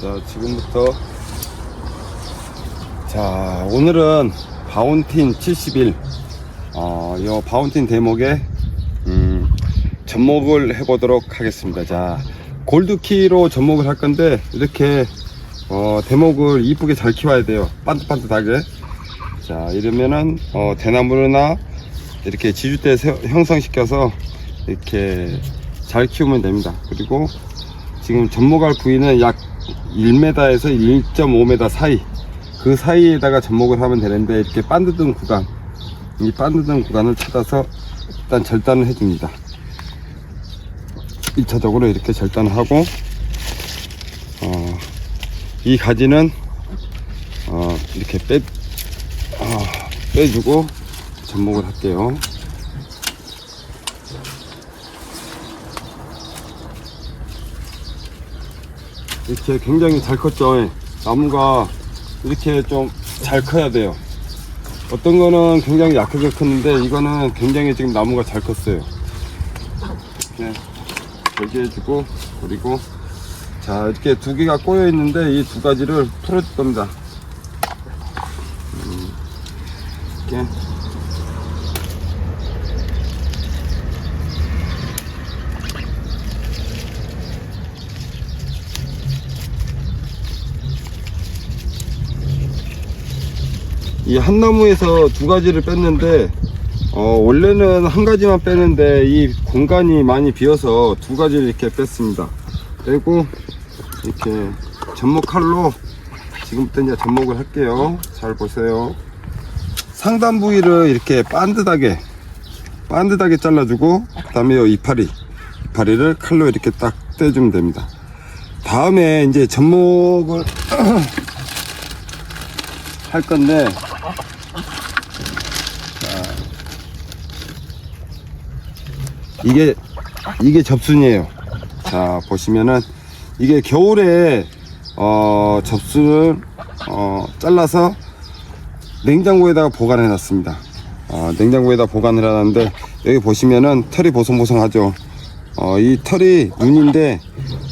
자, 지금부터 자, 오늘은 바운틴 71 어, 요 바운틴 대목에 음, 접목을 해 보도록 하겠습니다. 자, 골드키로 접목을 할 건데 이렇게 어, 대목을 이쁘게 잘 키워야 돼요. 반듯반듯하게. 자, 이러면은 어, 대나무나 이렇게 지주대 세- 형성시켜서 이렇게 잘 키우면 됩니다. 그리고 지금 접목할 부위는 약 1m에서 1.5m 사이. 그 사이에다가 접목을 하면 되는데 이렇게 반듯한 구간 이 반듯한 구간을 찾아서 일단 절단을 해줍니다. 1차적으로 이렇게 절단을 하고 어, 이 가지는 어, 이렇게 빼, 어, 빼주고 접목을 할게요 이렇게 굉장히 잘 컸죠. 나무가 이렇게 좀 잘 커야 돼요. 어떤 거는 굉장히 약하게 컸는데 이거는 굉장히 지금 나무가 잘 컸어요. 이렇게 되게 해주고 그리고 자 이렇게 두 개가 꼬여 있는데 이 두 가지를 풀어줄 겁니다. 음, 이렇게 이 한 나무에서 두 가지를 뺐는데 어, 원래는 한 가지만 빼는데 이 공간이 많이 비어서 두 가지를 이렇게 뺐습니다. 빼고 이렇게 접목 칼로 지금부터 이제 접목을 할게요. 잘 보세요. 상단 부위를 이렇게 반듯하게 반듯하게 잘라주고 그 다음에 요 이파리 이파리를 칼로 이렇게 딱 떼주면 됩니다. 다음에 이제 접목을 할 건데 이게 이게 접순이에요. 자 보시면은 이게 겨울에 어, 접순을 어, 잘라서 냉장고에다가 보관해 놨습니다. 어, 냉장고에다 보관을 해놨는데 여기 보시면은 털이 보송보송하죠. 어, 이 털이 눈인데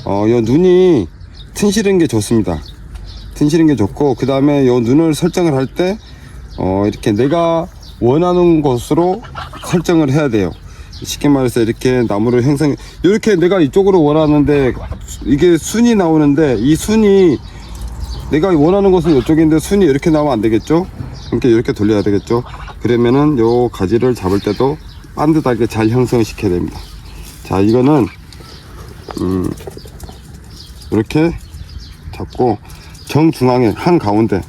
어, 이 눈이 튼실한 게 좋습니다. 튼실한 게 좋고 그 다음에 이 눈을 설정을 할때 어, 이렇게 내가 원하는 곳으로 설정을 해야 돼요. 쉽게 말해서 이렇게 나무를 형성 이렇게 내가 이쪽으로 원하는데 이게 순이 나오는데 이 순이 내가 원하는 곳은 이쪽인데 순이 이렇게 나오면 안 되겠죠? 이렇게 이렇게 돌려야 되겠죠? 그러면은 요 가지를 잡을 때도 반듯하게 잘 형성시켜야 됩니다. 자, 이거는 음 이렇게 잡고 정중앙에 한 가운데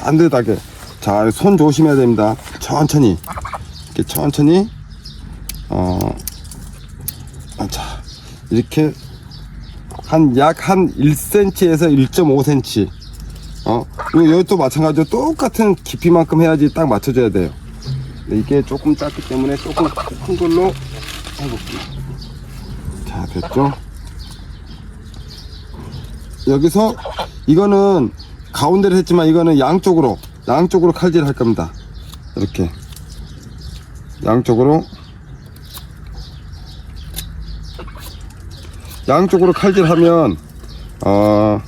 반듯하게 자, 손 조심해야 됩니다. 천천히 이렇게 천천히 어, 아, 자, 이렇게 한 약 한 1cm에서 1.5cm. 어, 여기도 마찬가지로 똑같은 깊이만큼 해야지 딱 맞춰줘야 돼요. 이게 조금 작기 때문에 조금 큰 걸로 해볼게요. 자, 됐죠? 여기서 이거는 가운데를 했지만 이거는 양쪽으로, 양쪽으로 칼질 할 겁니다. 이렇게. 양쪽으로 양쪽으로 칼질하면 어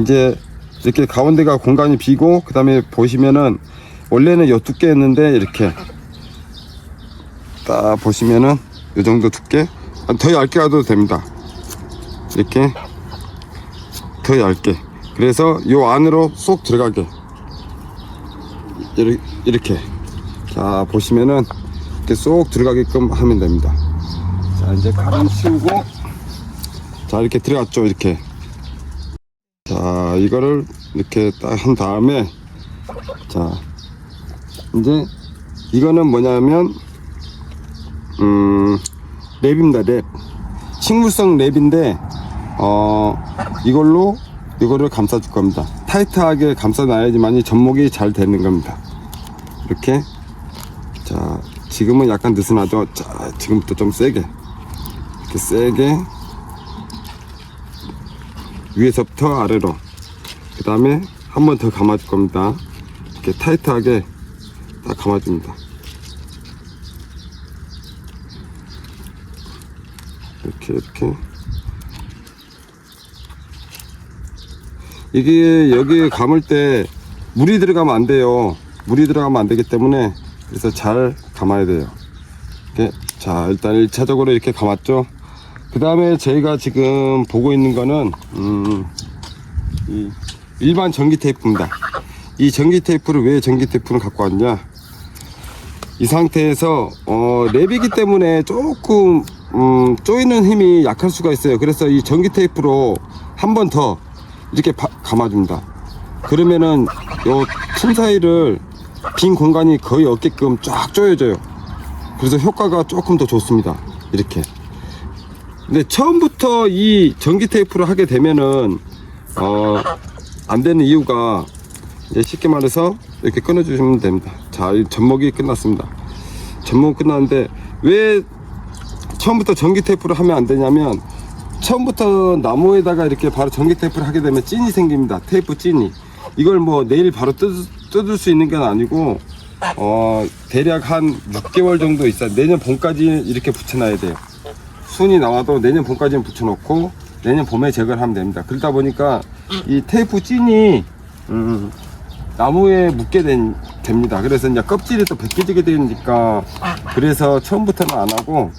이제 이렇게 가운데가 공간이 비고 그 다음에 보시면은 원래는 요 두께였는데 이렇게 딱 보시면은 요 정도 두께? 아, 더 얇게 가도 됩니다. 이렇게 더 얇게. 그래서 요 안으로 쏙 들어가게. 이렇게. 자 보시면은 이렇게 쏙 들어가게끔 하면 됩니다. 자 이제 칼은 치우고 자 이렇게 들어갔죠 이렇게. 자 이거를 이렇게 딱 한 다음에 자 이제 이거는 뭐냐면 음 랩입니다 랩. 식물성 랩인데 어 이걸로 이거를 감싸 줄 겁니다. 타이트하게 감싸 놔야지만이 접목이 잘 되는 겁니다. 이렇게. 자 지금은 약간 느슨하죠? 자 지금부터 좀 세게. 이렇게 세게 위에서부터 아래로 그 다음에 한 번 더 감아줄 겁니다 이렇게 타이트하게 딱 감아줍니다 이렇게 이렇게 이게 여기 감을 때 물이 들어가면 안 돼요. 물이 들어가면 안 되기 때문에 그래서 잘 감아야 돼요. 이렇게 자 일단 1차적으로 이렇게 감았죠. 그 다음에 저희가 지금 보고 있는 거는 음, 이 일반 전기 테이프입니다. 이 전기 테이프를 왜 전기 테이프를 갖고 왔냐? 이 상태에서 어, 랩이기 때문에 조금 음, 조이는 힘이 약할 수가 있어요. 그래서 이 전기 테이프로 한 번 더 이렇게 바- 감아줍니다. 그러면은 요틈 사이를 빈 공간이 거의 없게끔 쫙 조여져요. 그래서 효과가 조금 더 좋습니다. 이렇게. 근데 처음부터 이 전기 테이프를 하게 되면은 어, 안 되는 이유가 이제 쉽게 말해서 이렇게 끊어주시면 됩니다. 자, 이 접목이 끝났습니다. 접목 끝났는데 왜 처음부터 전기 테이프를 하면 안 되냐면 처음부터 나무에다가 이렇게 바로 전기 테이프를 하게 되면 찐이 생깁니다. 테이프 찐이. 이걸 뭐 내일 바로 뜯, 뜯을 수 있는 건 아니고 어, 대략 한 6개월 정도 있어. 내년 봄까지 이렇게 붙여놔야 돼요. 순이 나와도 내년 봄까지는 붙여놓고 내년 봄에 제거를 하면 됩니다. 그러다 보니까 이 테이프 찐이 음, 나무에 묻게 된, 됩니다. 그래서 이제 껍질이 또 벗겨지게 되니까 그래서 처음부터는 안 하고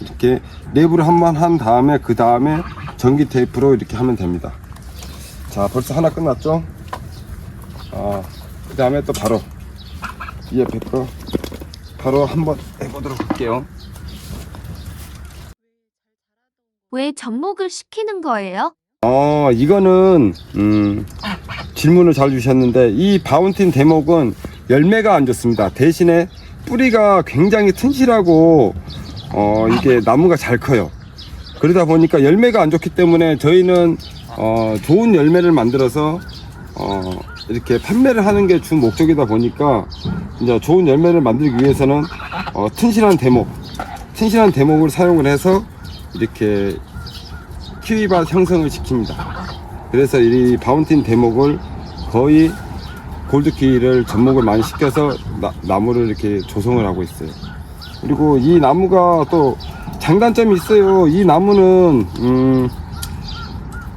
이렇게 랩을 한 번 한 다음에 그 다음에 전기 테이프로 이렇게 하면 됩니다. 자 벌써 하나 끝났죠? 아, 그 다음에 또 바로 이 옆에 거 바로 한번 해보도록 할게요. 왜 접목을 시키는 거예요? 어, 이거는, 음, 질문을 잘 주셨는데, 이 바운틴 대목은 열매가 안 좋습니다. 대신에 뿌리가 굉장히 튼실하고, 어, 이게 나무가 잘 커요. 그러다 보니까 열매가 안 좋기 때문에 저희는, 어, 좋은 열매를 만들어서, 어, 이렇게 판매를 하는 게 주 목적이다 보니까, 이제 좋은 열매를 만들기 위해서는, 어, 튼실한 대목, 튼실한 대목을 사용을 해서, 이렇게 키위밭 형성을 시킵니다. 그래서 이 바운틴 대목을 거의 골드키를 접목을 많이 시켜서 나, 무를 이렇게 조성을 하고 있어요. 그리고 이 나무가 또 장단점이 있어요. 이 나무는 음,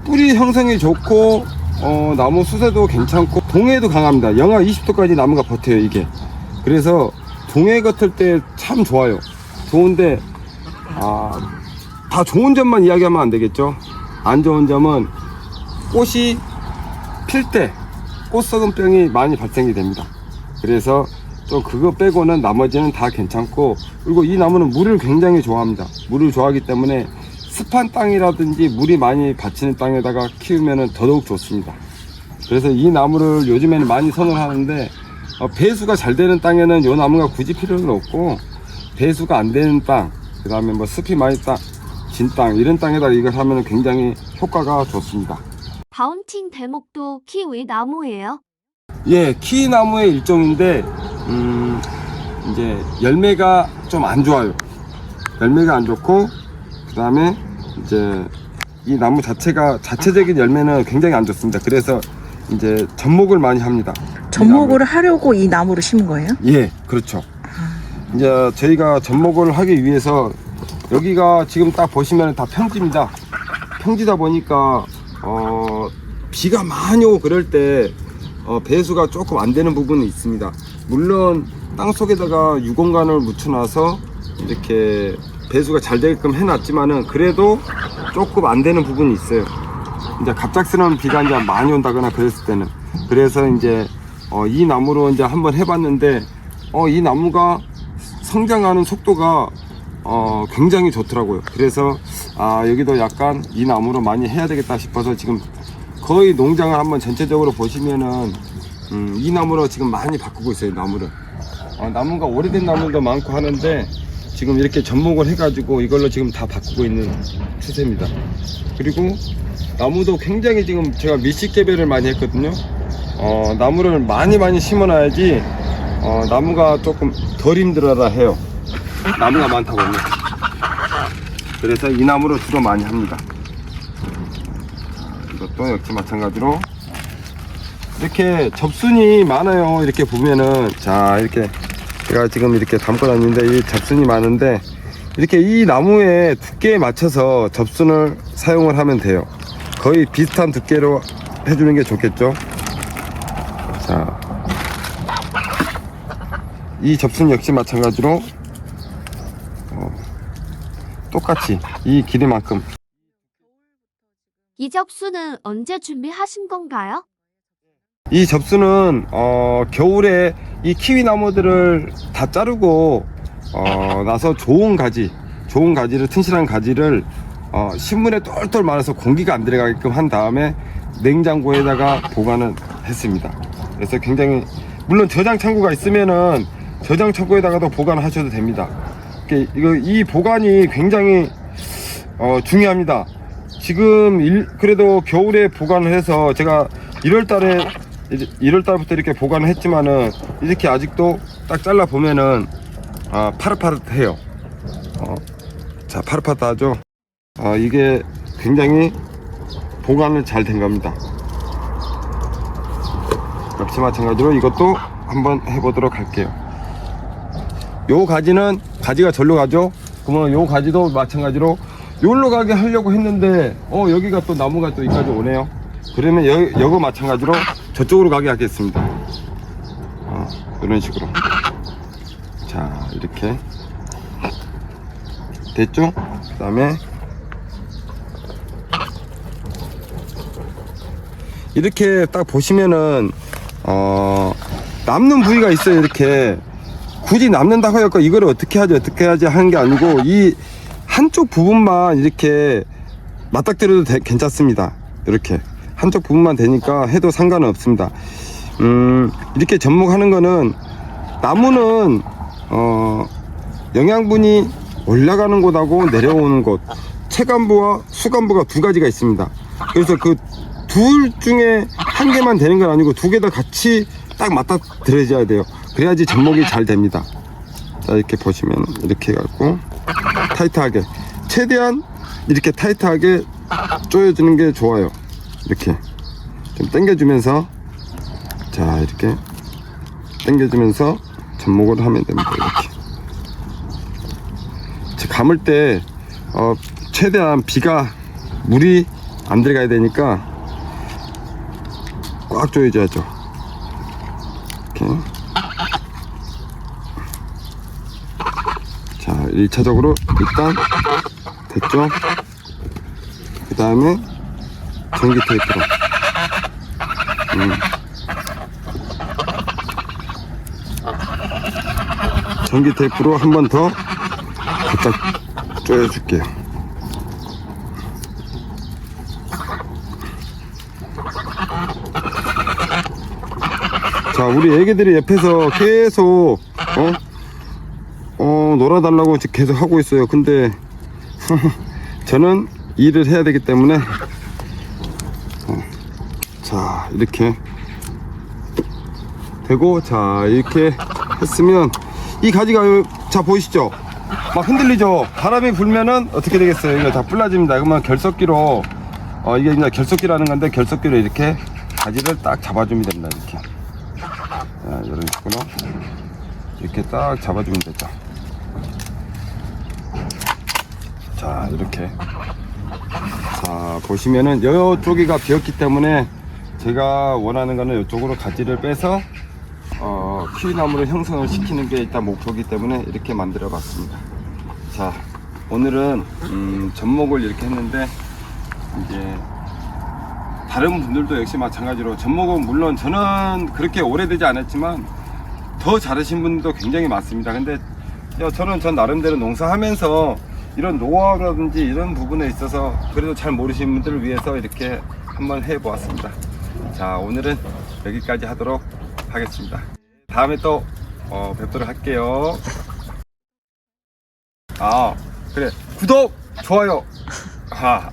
뿌리 형성이 좋고 어, 나무 수세도 괜찮고 동해도 강합니다. 영하 20도까지 나무가 버텨요 이게. 그래서 동해 같을 때 참 좋아요. 좋은데 아, 다 좋은 점만 이야기하면 안 되겠죠. 안 좋은 점은 꽃이 필 때 꽃썩은병이 많이 발생이 됩니다. 그래서 좀 그거 빼고는 나머지는 다 괜찮고 그리고 이 나무는 물을 굉장히 좋아합니다. 물을 좋아하기 때문에 습한 땅이라든지 물이 많이 받치는 땅에다가 키우면 더더욱 좋습니다. 그래서 이 나무를 요즘에는 많이 선호하는데 어, 배수가 잘 되는 땅에는 이 나무가 굳이 필요는 없고 배수가 안 되는 땅, 그 다음에 뭐 습이 많이 땅, 진 땅, 이런 땅에다 이걸 하면 굉장히 효과가 좋습니다. 바운틴 대목도 키위 나무예요? 예, 키나무의 일종인데, 음, 이제 열매가 좀 안 좋아요. 열매가 안 좋고, 그 다음에 이제 이 나무 자체가, 자체적인 열매는 굉장히 안 좋습니다. 그래서 이제 접목을 많이 합니다. 이 접목을 하려고 이 나무를 심은 거예요? 예, 그렇죠. 이제 저희가 접목을 하기 위해서 여기가 지금 딱 보시면 다 평지입니다. 평지다 보니까 어, 비가 많이 오고 그럴 때 어, 배수가 조금 안 되는 부분이 있습니다. 물론 땅 속에다가 유공간을 묻혀놔서 이렇게 배수가 잘 되게끔 해놨지만은 그래도 조금 안 되는 부분이 있어요. 이제 갑작스러운 비가 이제 많이 온다거나 그랬을 때는 그래서 이제 어, 이 나무로 이제 한번 해봤는데 어, 이 나무가 성장하는 속도가 어, 굉장히 좋더라고요. 그래서 아, 여기도 약간 이 나무로 많이 해야 되겠다 싶어서 지금 거의 농장을 한번 전체적으로 보시면은 음, 이 나무로 지금 많이 바꾸고 있어요. 나무를. 어, 나무가 오래된 나무도 많고 하는데 지금 이렇게 접목을 해가지고 이걸로 지금 다 바꾸고 있는 추세입니다. 그리고 나무도 굉장히 지금 제가 밀식 재배를 많이 했거든요. 어, 나무를 많이 많이 심어놔야지 어, 나무가 조금 덜 힘들어라 해요. 나무가 많다 보면. 그래서 이 나무를 주로 많이 합니다. 이것도 역시 마찬가지로 이렇게 접순이 많아요. 이렇게 보면은 자 이렇게 제가 지금 이렇게 담고 다니는데 이 접순이 많은데 이렇게 이 나무의 두께에 맞춰서 접순을 사용을 하면 돼요. 거의 비슷한 두께로 해주는 게 좋겠죠. 자, 이 접순 역시 마찬가지로 어, 똑같이 이 길이만큼 이 접수는 언제 준비하신 건가요? 이 접수는 어, 겨울에 이 키위 나무들을 다 자르고 어, 나서 좋은 가지, 좋은 가지를 튼실한 가지를 어, 신문에 똘똘 말아서 공기가 안 들어가게끔 한 다음에 냉장고에다가 보관을 했습니다. 그래서 굉장히 물론 저장 창고가 있으면은 저장 창고에다가도 보관하셔도 됩니다. 이거 이 보관이 굉장히 어, 중요합니다. 지금 일, 그래도 겨울에 보관을 해서 제가 1월 달에 1월 달부터 이렇게 보관을 했지만은 이렇게 아직도 딱 잘라 보면은 아, 파릇파릇해요. 어, 자, 파릇파릇하죠. 아, 이게 굉장히 보관을 잘 된 겁니다. 역시 마찬가지로 이것도 한번 해보도록 할게요. 요 가지는 가지가 절로 가죠. 그러면 요 가지도 마찬가지로 요로 가게 하려고 했는데 어 여기가 또 나무가 또 여기까지 오네요. 그러면 여, 여거 마찬가지로 저쪽으로 가게 하겠습니다. 어, 이런 식으로. 자 이렇게 됐죠? 그 다음에 이렇게 딱 보시면은 어 남는 부위가 있어요 이렇게 굳이 남는다고 해서 이거를 어떻게 하지 어떻게 하지 하는 게 아니고 이 한쪽 부분만 이렇게 맞닥뜨려도 되- 괜찮습니다. 이렇게. 한쪽 부분만 되니까 해도 상관은 없습니다. 음 이렇게 접목하는 거는 나무는 어 영양분이 올라가는 곳하고 내려오는 곳. 체간부와 수간부가 두 가지가 있습니다. 그래서 그 둘 중에 한 개만 되는 건 아니고 두 개 다 같이 딱 맞다 들어져야 돼요 그래야지 접목이 잘 됩니다. 자 이렇게 보시면 이렇게 해갖고 타이트하게 최대한 이렇게 타이트하게 조여주는 게 좋아요. 이렇게 좀 당겨주면서 자 이렇게 당겨주면서 접목을 하면 됩니다 이렇게. 자, 감을 때 어, 최대한 비가 물이 안 들어가야 되니까 꽉 조여줘야죠. 이렇게 자 1차적으로 일단 됐죠 그 다음에 전기 테이프로 음. 전기 테이프로 한 번 더 바짝 조여줄게요 자 우리 애기들이 옆에서 계속 어? 어 놀아달라고 계속 하고 있어요. 근데 저는 일을 해야 되기 때문에 어, 자 이렇게 되고 자 이렇게 했으면 이 가지가 요- 자 보이시죠? 막 흔들리죠? 바람이 불면은 어떻게 되겠어요? 이거 다 불라집니다. 그러면 결석기로 어 이게 이제 결석기라는 건데 결석기로 이렇게 가지를 딱 잡아주면 됩니다. 이렇게. 자, 이런 식으로 이렇게 딱 잡아주면 되죠 자 이렇게. 자 보시면은 이쪽이가 비었기 때문에 제가 원하는 거는 이쪽으로 가지를 빼서 어, 키위나무를 형성을 시키는 게 일단 목표이기 때문에 이렇게 만들어 봤습니다. 자 오늘은 음, 접목을 이렇게 했는데 이제 다른 분들도 역시 마찬가지로 접목은 물론 저는 그렇게 오래되지 않았지만 더 잘하신 분도 굉장히 많습니다. 근데 야, 저는 전 나름대로 농사하면서 이런 노하우라든지 이런 부분에 있어서 그래도 잘 모르시는 분들을 위해서 이렇게 한번 해보았습니다. 자 오늘은 여기까지 하도록 하겠습니다. 다음에 또 어, 뵙도록 할게요. 아 그래. 구독 좋아요. 아